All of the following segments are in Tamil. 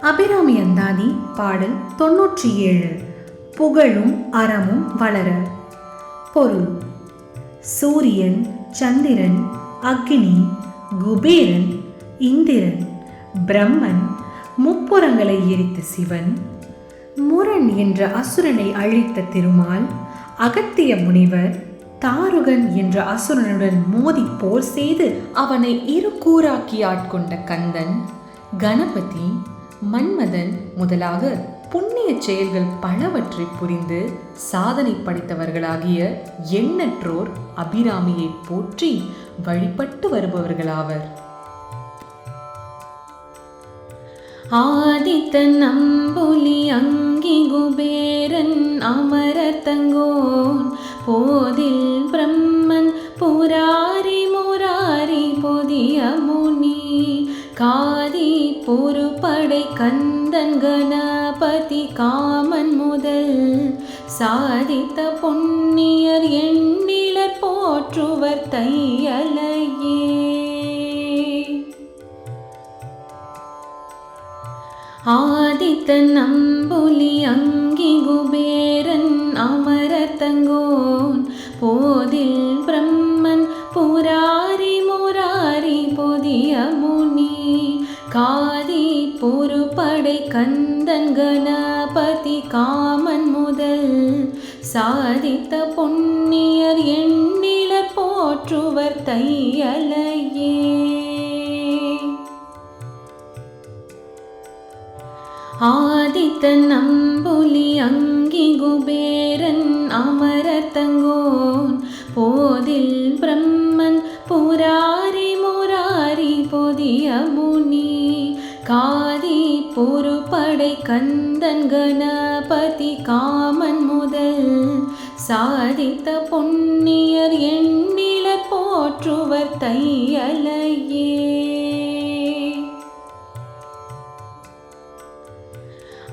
அபிராமி அந்தாதி பாடல் தொன்னூற்றி ஏழு புகழும் அறமும் வளர. பொருள். சூரியன் சந்திரன் அக்னி குபேரன் இந்திரன் பிரம்மன் முப்புறங்களை எரித்த சிவன் முரண் என்ற அசுரனை அழித்த திருமால் அகத்திய முனிவர் தாருகன் என்ற அசுரனுடன் மோதி போர் செய்து அவனை இரு கூறாக்கி ஆட்கொண்ட கந்தன் கணபதி மன்மதன் முதலாக புண்ணிய செயல்கள் பலவற்றை புரிந்து சாதனை படைத்தவர்களாகிய எண்ணற்றோர் அபிராமியை போற்றி வழிபட்டு வருபவர்களாவர். ஆதித்தன் நம்புலி அங்கி குபேரன் அமரர் தங்கோன் போதில் பிரம்மன் புராரி முராரி புதிய முனி ஒரு படை கந்தன் கணபதி காமன் முதல் சாதித்த பொன்னியர் எண்ணிலர் போற்றுவர் தையலையே. ஆதித்த நம்புலி அங்கி குபேரன் அமரர் தங்கோன் போதில் பிர கந்தன் கணபதி காமன் முதல் சாதித்த பொன்னியர் எண்ணிலர் போற்றுவர் தையலையே. ஆதித்த நம்புலி அங்கி குபேரன் அமரர் தங்கோன். போதில் பிரம்மன் புராரி முராரி பொதிய முனி. காதி பொறுப்படை கந்தன் கணபதி காமன் முதல் சாதித்த பொன்னியர் எண்ணில போற்றுவர் தையலையே.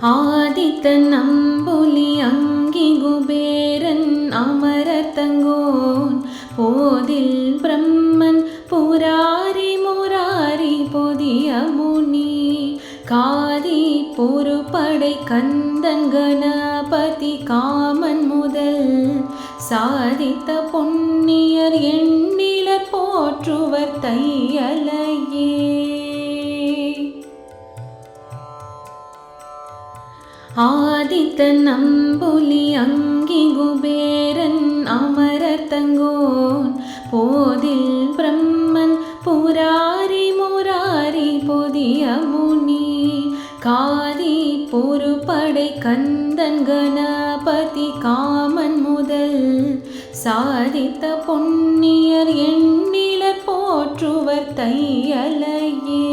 ஆதித்த நம்புலி அங்கி குபேரன் அமர தங்கோன். போதில் பிரம்மன் புராரி முராரி பொதிய முனி கா பொறுப்படை கந்தன் கணபதி காமன் முதல் சாதித்த பொன்னியர் எண்ணிலர் போற்றுவர் தையலையே. ஆதித்த நம்புலி அங்கி குபேரன் அமரர் தங்கோன் போதில் பிரம்மன் புரா காதி பொறுப்படை கந்தன் கணபதி காமன் முதல் சாதித்த பொன்னியர் எண்ணிலர் போற்றுவர் தையலையே.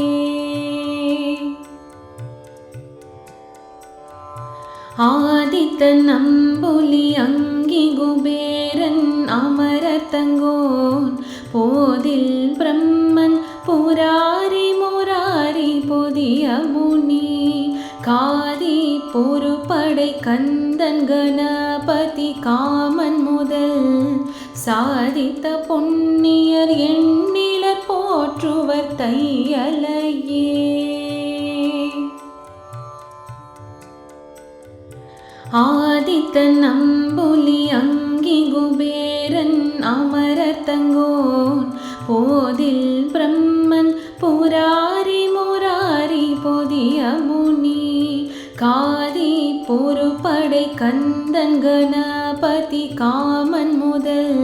ஆதித்த நம்புலி அங்கி குபேரன் அமரர் தங்கோன். போதில் பிரம்மன் புராரி முராரி புதிய முனி காதி பொறுப்படை கந்தன் கணபதி காமன் முதல் சாதித்த பொன்னியர் எண்ணிலர் போற்றுவர் தையலையே. ஆதித்த நம்புலி அங்கி குபேரன் அமரர் தங்கோன் போதில் பிரம்மன் புரா காதி பொறுப்படை கந்தன் கணபதி காமன் முதல்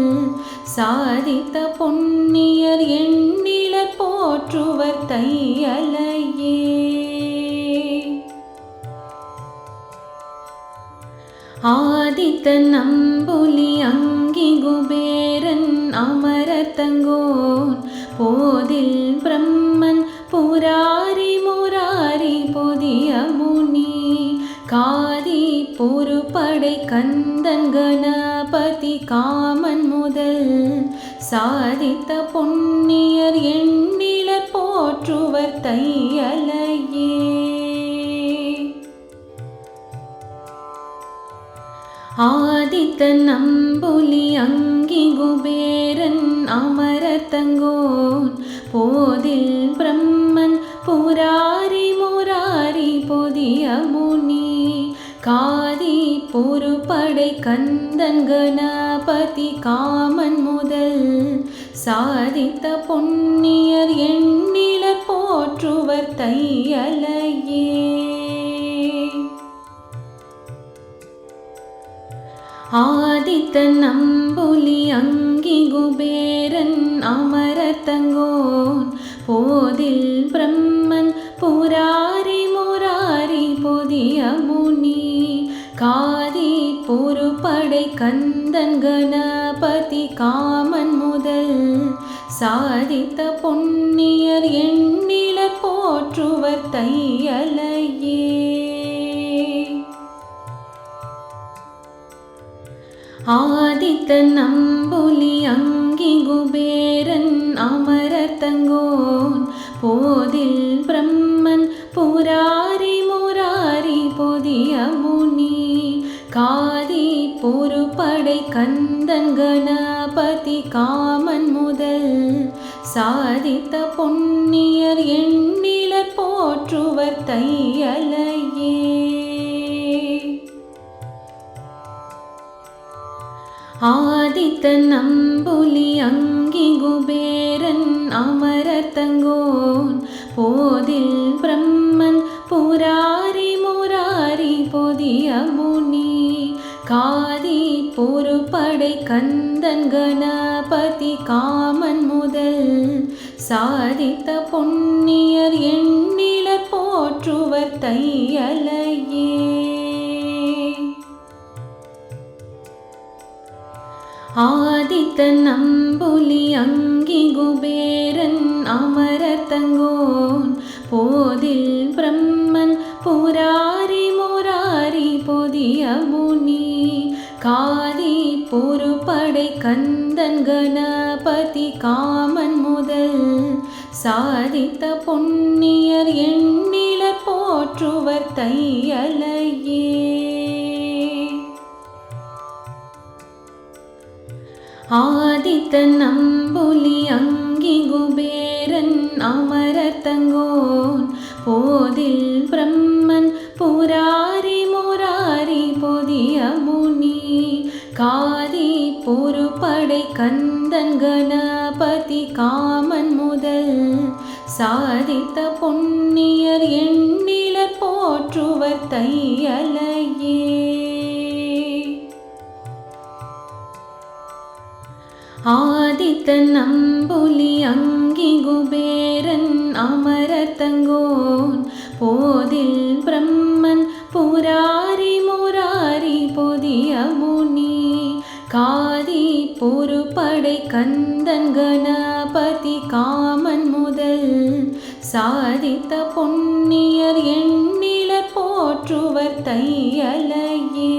சாதித்த பொன்னியர் எண்ணிலர் போற்றுவர் தையலையே. ஆதித்த நம்புலி அங்கி குபேரன் அமரர் தங்கோன் போதில் பிரம்மன் புரா கந்தன் கணபதி காமன் முதல். சாதித்த பொன்னியர் எண்ணிலர் போற்றுவர் தையலையே. ஆதித்த நம்புலி அங்கி குபேரன் அமரர் தங்கோன். போதில் பிரம்மன் புராரி முராரி பொதிய காதி பொறுப்படை கந்தன் கணபதி காமன் முதல் சாதித்த பொன்னியர் எண்ணிலர் போற்றுவர் தையலையே. ஆதித்த நம்புலி அங்கி குபேரன் அமரர் தங்கோன். போதில் பிரம்மன் புராரி முராரி புதியமோ காதி பொறுப்படை கந்தன் கணபதி காமன் முதல் சாதித்த பொன்னியர் எண்ணிலர் போற்றுவர் தையலையே. ஆதித்த நம்புலி அங்கி குபேரன் அமரர் தங்கோன் போதில் பிரம்மன் புரா காதி பொறுப்படை கந்தன் கணபதி காமன் முதல் சாதித்த பொன்னியர் எண்ணிலர் போற்றுவர் தையலையே. ஆதித்த நம்புலி அங்கி குபேரன் அமரர் தங்கோன். போதில் பிரம்மன் புராரி முராரி பொதியமோ காதி பொறுப்படை கந்தன் கணபதி காமன் முதல் சாதித்த பொன்னியர் எண்ணிலர் போற்றுவர் தையலையே. ஆதித்த நம்புலி அங்கி குபேரன் அமரர் தங்கோன் போதில் கந்தன் கணபதி காமன் முதல் சாதித்த பொன்னியர் எண்ணிலர் போற்றுவர் தையலையே. ஆதித்த நம்புலி அங்கி குபேரன் அமரர் தங்கோன் போதில் பிரம் ஒரு படை கந்தன் கணபதி காமன் முதல் சாதித்த பொன்னியர் எண்ணிலர் போற்றுவர் தையலையே. ஆதித்த நம்புலி அங்கி குபேரன் அமரர் தங்கோன் போதில் பிரம்மன் புரா ஒரு படை கந்தன் கணபதி காமன் முதல் சாதித்த பொன்னியர் எண்ணில போற்றுவர் தையலையே.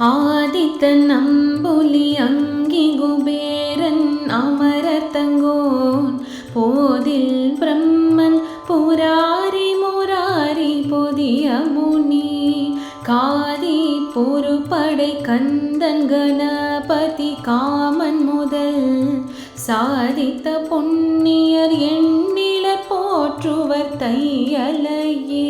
ஆதித்த நம்புலி அங்கி குபேரன் அமரர் தங்கோன். போதில் பிரம்மன் புராரி முராரி புதிய முனி காதி பொறுப்படை கந்தன் கணபதி காமன் முதல் சாதித்த பொன்னியர் எண்ணிலர் போற்றுவர் தையலையே.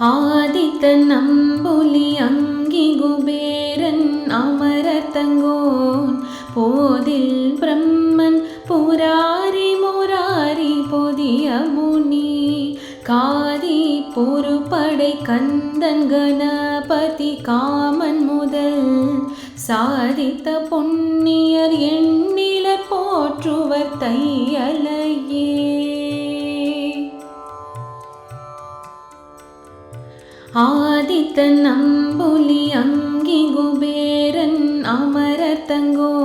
ஆதித்த நம்புலி அங்கி குபேரன் அமரர் தங்கோன் போதில் பிரம்மன் புரா காதி பொறுப்படை கந்தன் கணபதி காமன் முதல் சாதித்த பொன்னியர் எண்ணிலர் போற்றுவர் தையலையே. ஆதித்தன் நம்புலி அங்கி குபேரன் அமரர் தங்கோ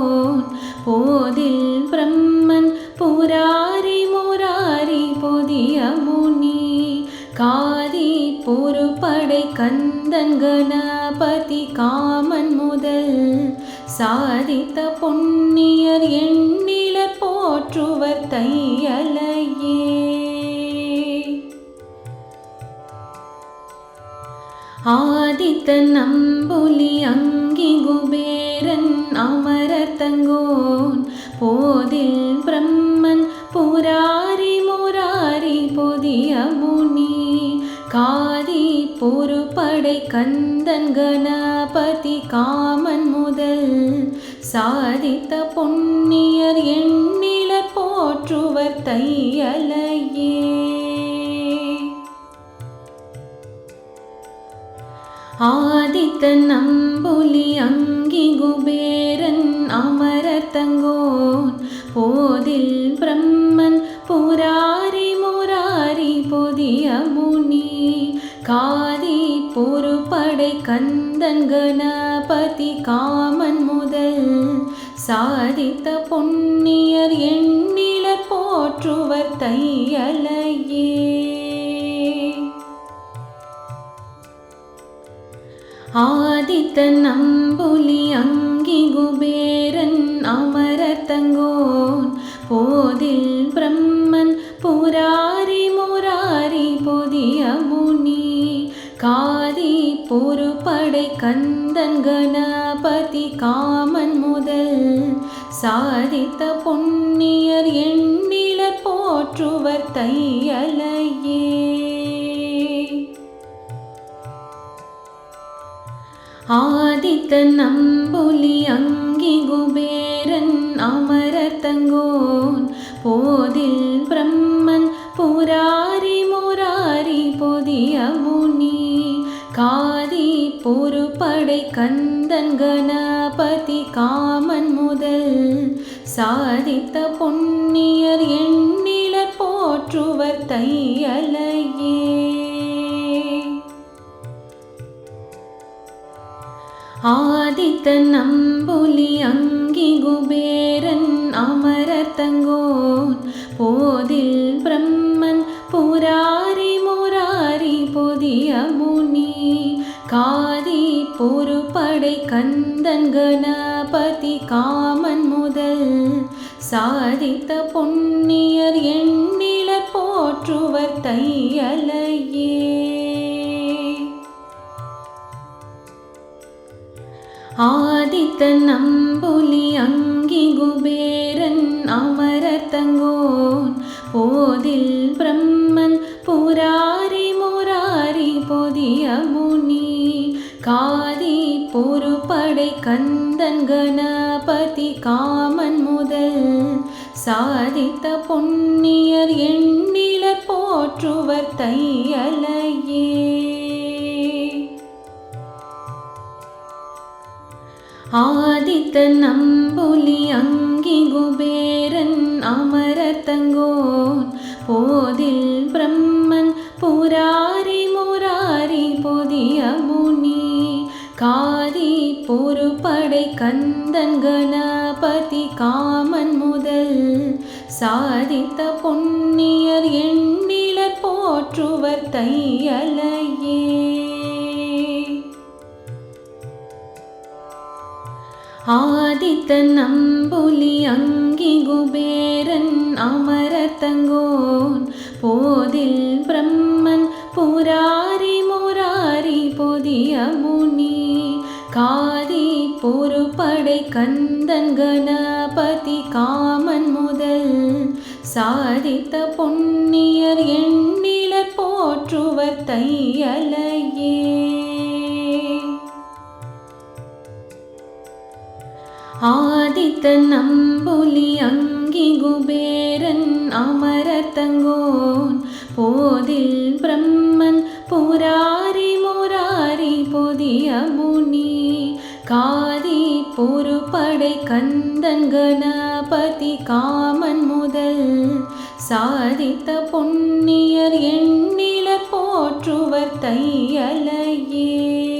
கந்தன் கணபதி காமன் முதல் சாதித்த பொன்னியர் எண்ணிலர் போற்றுவர் தையலையே. ஆதித்த நம்புலி அங்கி குபேரன் அமரர் தங்கோன். போதில் பிரம்மன் புராரி முராரி புதிய முனி. காதி பொறுப்படை கந்தன் கணபதி காமன் முதல் சாதித்த பொன்னியர் எண்ணிலர் போற்றுவர் தையலையே. ஆதித்த நம்புலி அங்கி குபேரன் அமரர் தங்கோன். போதில் பிரம்மன் புராரி முராரி புதிய முனி காதி பொறுப்படை கந்தன் கணபதி காமன் முதல் சாதித்த பொன்னியர் எண்ணிலர் போற்றுவர் தையலையே. ஆதித்த நம்புலி அங்கி குபேரன் அமர தங்கோன் போதில் பிரம்மன் புரா ஒரு படை கந்தன் கணபதி காமன் முதல் சாதித்த பொன்னியர் எண்ணிலர் போற்றுவர் தையலையே. ஆதித்த நம்புலி அங்கி குபேரன் அமரர் தங்கோன். போதில் பிரம்மன் புராரி முராரி புதிய முனி. காதி பொறுப்படை கந்தன் கணபதி காமன் முதல் சாதித்த பொன்னியர் எண்ணிலர் போற்றுவர் தையலையே. ஆதித்த நம்புலி அங்கி குபேரன் அமரர் தங்கோன். போதில் பிரம்மன் புராரி முராரி புதிய முனி. கா ஒரு படை கந்தன் கணபதி காமன் முதல் சாதித்த பொன்னியர் எண்ணிலர் போற்றுவர் தையலையே. ஆதித்த நம்புலி அங்கி குபேரன் அமரர் தங்கோன் போதில் பிரம்மன் புரா பொறுப்படை கந்தன் கணபதி காமன் முதல் சாதித்த பொன்னியர் எண்ணிலர் போற்றுவர் தையலையே. ஆதித்த நம்புலி அங்கி குபேரன் அமரர் தங்கோன். போதில் பிரம்மன் புராரி முராரி புதிய முனி. கா பொறுப்படை படை கந்தன் கணபதி காமன் முதல் சாதித்த பொன்னியர் எண்ணிலர் போற்றுவர் தையலையே. ஆதித்தன் நம்புலி அங்கி குபேரன் அமரத்தங்கோன் போதில் பிரம்மன் புராரி முராரி புதிய முனி கா பொறுப்படை கந்தன் கணபதி காமன் முதல் சாதித்த பொன்னியர் எண்ணிலர் போற்றுவர் தையலையே. ஆதித்தன் நம்புலி அங்கி குபேரன் அமரர் தங்கோன். போதில் பிரம்மன் புராரி முராரி பொதிய கந்தன் கணபதி காமன் முதல் சாதித்த பொன்னியர் எண்ணிலர் போற்றுவர் தையலையே நம்புலி அங்கி குபேரன் அமரர் தங்கோன் போதில் பிரம்மன் புராரி முராரி முனி. காதி பொறுப்படை கந்தன் கணபதி காமன் முதல் சாதித்த பொன்னியர் எண்ணிலர் போற்றுவர் தையலையே.